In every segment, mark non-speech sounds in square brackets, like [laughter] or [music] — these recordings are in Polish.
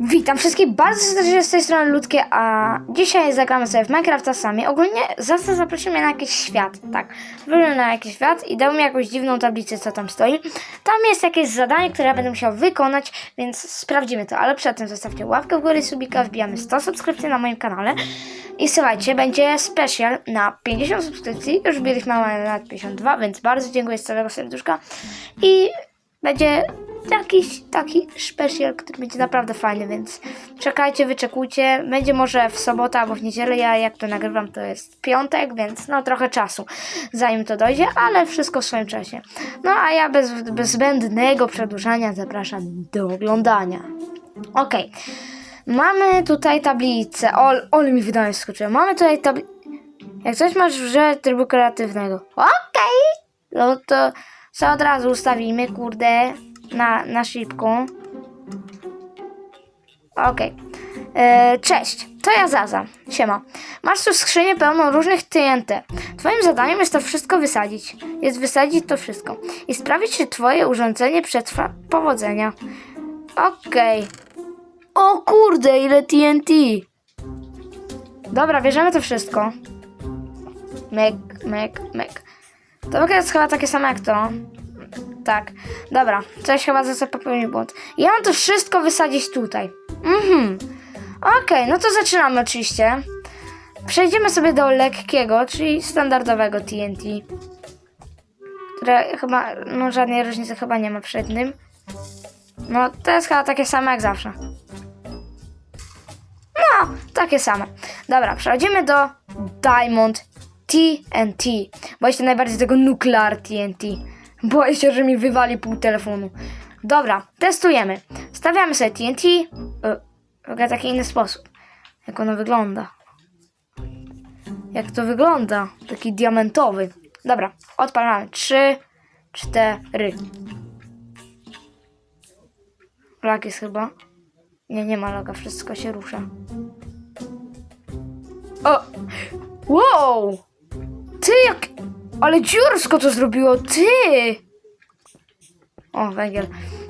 Witam wszystkich bardzo serdecznie z tej strony Ludkie, a dzisiaj zagramy sobie w Minecrafta sami. Ogólnie Zasa zaprosił mnie na jakiś świat, tak. Byłem na jakiś świat i dał mi jakąś dziwną tablicę, co tam stoi. Tam jest jakieś zadanie, które ja będę musiał wykonać, więc sprawdzimy to. Ale przed tym zostawcie łapkę w górę, subika, wbijamy 100 subskrypcji na moim kanale. I słuchajcie, będzie special na 50 subskrypcji. Już byliśmy na 52, więc bardzo dziękuję z całego serduszka. I będzie jakiś taki special, który będzie naprawdę fajny, więc czekajcie, wyczekujcie. Będzie może w sobotę albo w niedzielę. Ja jak to nagrywam, to jest piątek, więc no trochę czasu zanim to dojdzie, ale wszystko w swoim czasie. No a ja bez, bez zbędnego przedłużania zapraszam do oglądania. Okej. Mamy tutaj tablicę. O, ole mi wydanie skoczyło. Mamy tutaj tablicę. Jak coś masz w grze trybu kreatywnego. Okej. No to co od razu ustawimy, kurde, na, na szybko. Okej. E, Cześć, to ja Zaza. Siema. Masz tu skrzynię pełną różnych TNT. Twoim zadaniem jest to wszystko wysadzić. Jest wysadzić to wszystko. I sprawić, że twoje urządzenie przetrwa powodzenia. Okej. O kurde, ile TNT. Dobra, bierzemy to wszystko. Mek, mek, mek. To jest chyba takie samo jak to. Tak. Dobra, coś chyba za sobie popełnił błąd. Ja mam to wszystko wysadzić tutaj. Mhm. Okej, no to zaczynamy oczywiście. Przejdziemy sobie do lekkiego, czyli standardowego TNT. Które chyba, no żadnej różnicy chyba nie ma przed nim. No, to jest chyba takie same jak zawsze. No, takie same. Dobra, przechodzimy do Diamond TNT. Boję się najbardziej tego Nuclear TNT. Boję się, że mi wywali pół telefonu. Dobra, testujemy. Stawiamy sobie TNT e, w taki inny sposób. Jak ono wygląda. Jak to wygląda? Taki diamentowy. Dobra, odpalamy. Trzy, cztery. Lag jest chyba. Nie, nie ma laga, wszystko się rusza. O! Wow! Ty jak... Ale dziursko to zrobiło, ty! O, węgiel.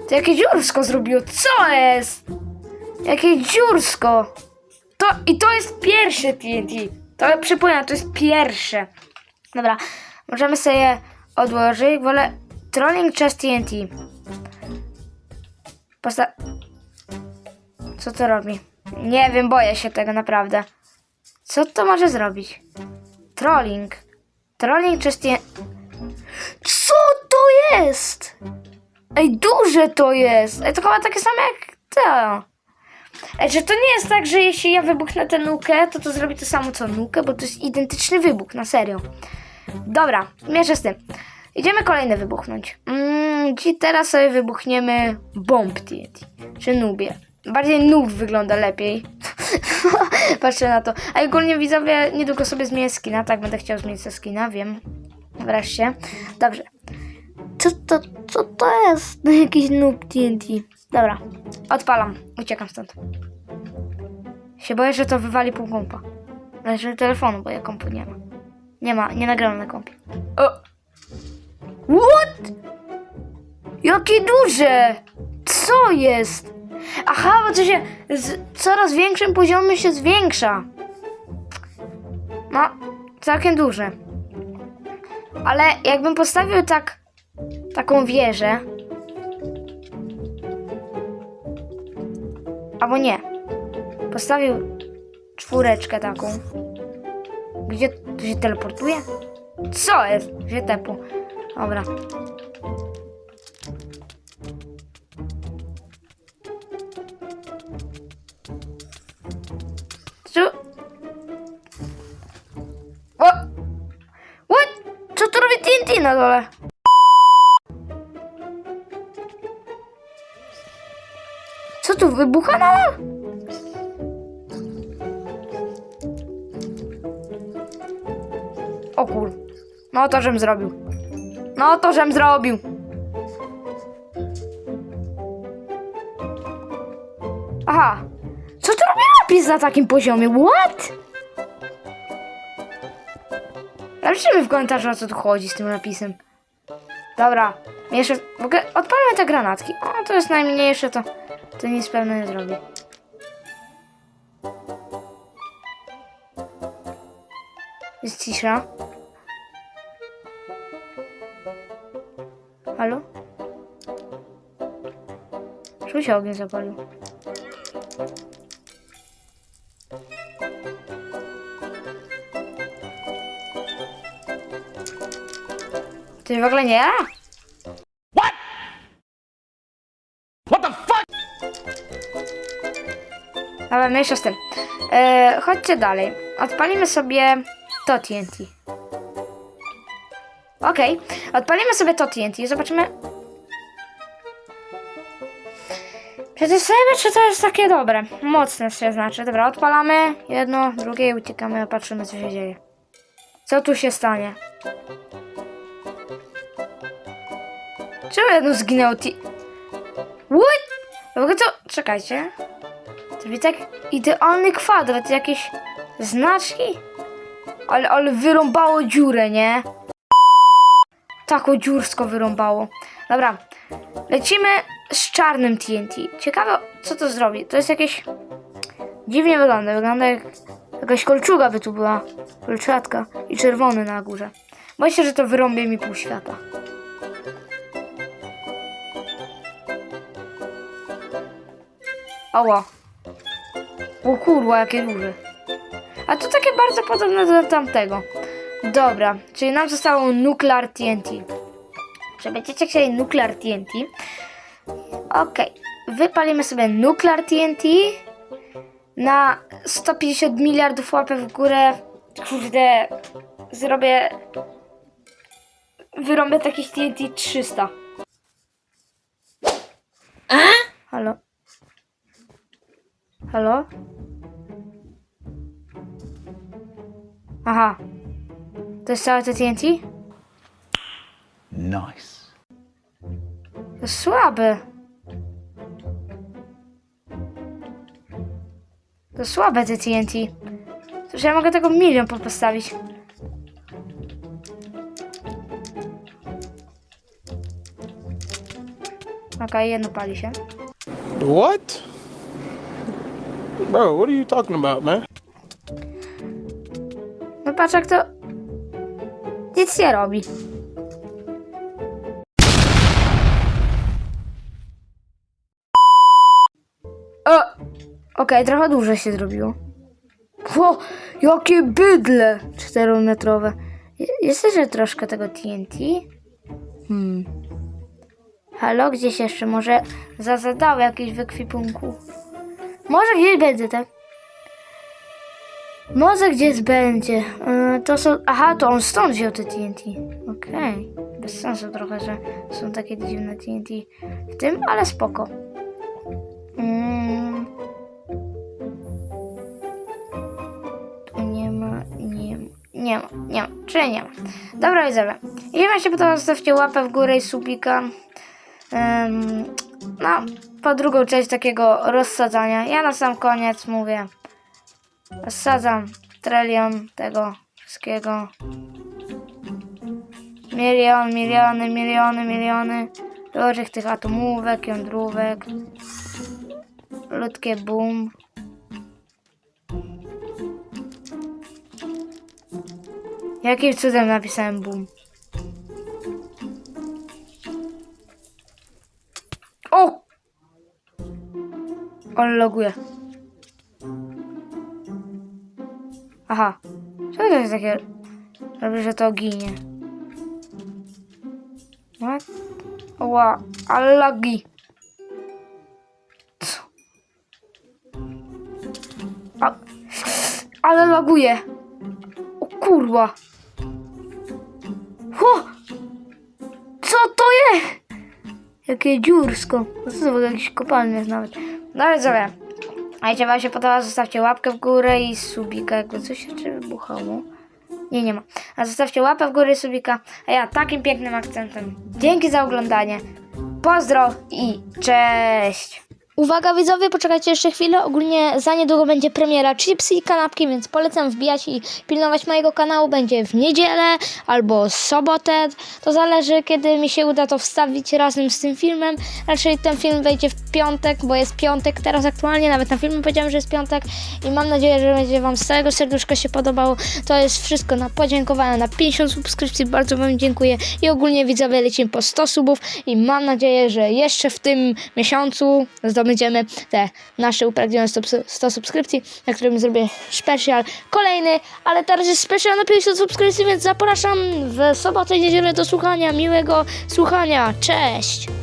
Ty jakie dziursko zrobiło, co jest? Jakie dziursko! To, I to jest pierwsze TNT. To przypominam, to jest pierwsze. Dobra, możemy sobie odłożyć. Wolę Trolling Chest TNT. Posta... Co to robi? Nie wiem, boję się tego naprawdę. Co to może zrobić? Trolling. Trolling stie... Co to jest? Ej, duże to jest. Ej, to chyba takie same jak to. Ej, czy to nie jest tak, że jeśli ja wybuchnę tę nukę, to to zrobi to samo co nukę, bo to jest identyczny wybuch, na serio. Dobra, mierzę z tym. Idziemy kolejny wybuchnąć. Mm, I teraz sobie wybuchniemy bomb TNT, czy nubie. Bardziej nub wygląda lepiej. [laughs] Patrzę na to. A ogólnie widzowie, niedługo sobie zmienię skina, tak będę chciał zmienić sobie skina, wiem. Wreszcie. Dobrze. Co to, co to jest? No [laughs] jakiś noob TNT. Dobra, odpalam. Uciekam stąd. Się boję, że to wywali pół kompa. Znaczy telefonu, bo ja kompu nie ma. Nie ma, nie nagrałem na kompie. O! What? Jakie duże! Co jest? Aha, bo to się z coraz większym poziomem się zwiększa. No, całkiem duże. Ale jakbym postawił tak taką wieżę. Albo nie. Postawił czwóreczkę taką. Gdzie to się teleportuje? Co jest? Gdzie tepu? Dobra. Dole? Co tu wybucha na O kur... No to żem zrobił. No to żem zrobił. Aha. Co to robi na takim poziomie? What? Napiszmy w komentarzu o co tu chodzi z tym napisem. Dobra, jeszcze w ogóle odpalmy te granatki. O, to jest najmniejsze to. To nic pewno nie zrobi. Jest cisza. Halo? Czemu się ogień zapalił? Ty w ogóle nie? What the fuck? Ale mniejsza z tym. E, chodźcie dalej. Odpalimy sobie to TNT. Okej, odpalimy sobie to TNT. Zobaczymy. Przetestujemy, czy to jest takie dobre. Mocne się znaczy. Dobra, odpalamy jedno, drugie i uciekamy, patrzymy, co się dzieje. Co tu się stanie? Czemu jedno zginęło ti... What? W ogóle to... Czekajcie. To jest tak idealny kwadrat, jakieś znaczki. Ale, ale wyrąbało dziurę, nie? Taką dziursko wyrąbało. Dobra, lecimy z czarnym TNT. Ciekawe, co to zrobi. To jest jakieś... Dziwnie wygląda. Wygląda jak jakaś kolczuga by tu była. Kolczatka. I czerwony na górze. Się, że to wyrąbie mi pół świata. Ała. O kurwa, jakie duże. A to takie bardzo podobne do tamtego. Dobra, czyli nam zostało Nuclear TNT. Czy będziecie chcieli Nuclear TNT? Okej, wypalimy sobie Nuclear TNT na 150 miliardów łapek w górę. Kurde, zrobię... Wyrąbię takich TNT 300. Halo? Halo? Aha. To jest całe to TNT? Nice. To jest słabe. To słabe te TNT. Przecież ja mogę tego milion po- postawić. Okej, jedno pali się. What? Bro, what are you talking about, man? No patrz jak to... Nic nie robi. O! Okej, trochę dłużej się zrobiło. Ło, jakie bydle! Czterometrowe. Je- Jest jeszcze troszkę tego TNT? Hmm. Halo, gdzieś jeszcze? Może zazadały jakieś w ekwipunku? Może gdzieś będzie, tak? Może gdzieś będzie. Yy, to są. Aha, to on stąd wziął te TNT. Okej. Bez sensu trochę, że są takie dziwne TNT w tym, ale spoko. Mm. Tu nie ma, nie ma, nie ma, nie ma, nie ma. Dobra, widzowie. Jeśli wam się podoba, zostawcie łapę w górę i subika. Ym, no, po drugą część takiego rozsadzania. Ja na sam koniec mówię. Rozsadzam trylion tego wszystkiego. Milion, miliony, miliony, miliony różnych tych atomówek, jądrówek. Ludzkie boom. Jakim cudem napisałem boom? On loguje. Aha. Co to jest takie? Robię, że to ginie. What? Ła, ale lagi. Co? Ale laguje. O kurwa. Ho! Co to jest? Jakie dziursko. To w ogóle jakiś kopalny jest nawet. No ale sobie. A jeśli wam się podoba, zostawcie łapkę w górę i subika, jakby coś czy wybuchało. Nie, nie ma. A zostawcie łapę w górę i subika. A ja takim pięknym akcentem. Dzięki za oglądanie. Pozdro i cześć. Uwaga widzowie, poczekajcie jeszcze chwilę. Ogólnie za niedługo będzie premiera chipsy i kanapki, więc polecam wbijać i pilnować mojego kanału. Będzie w niedzielę albo sobotę. To zależy, kiedy mi się uda to wstawić razem z tym filmem. Raczej ten film wejdzie w piątek, bo jest piątek teraz aktualnie. Nawet na filmie powiedziałem, że jest piątek. I mam nadzieję, że będzie Wam z całego serduszka się podobało. To jest wszystko na podziękowania, na 50 subskrypcji. Bardzo Wam dziękuję. I ogólnie widzowie lecimy po 100 subów. I mam nadzieję, że jeszcze w tym miesiącu zdobędziemy te nasze upragnione 100, 100 subskrypcji, na którym zrobię specjal kolejny, ale teraz jest specjal na 50 subskrypcji, więc zapraszam w sobotę i niedzielę do słuchania. Miłego słuchania. Cześć!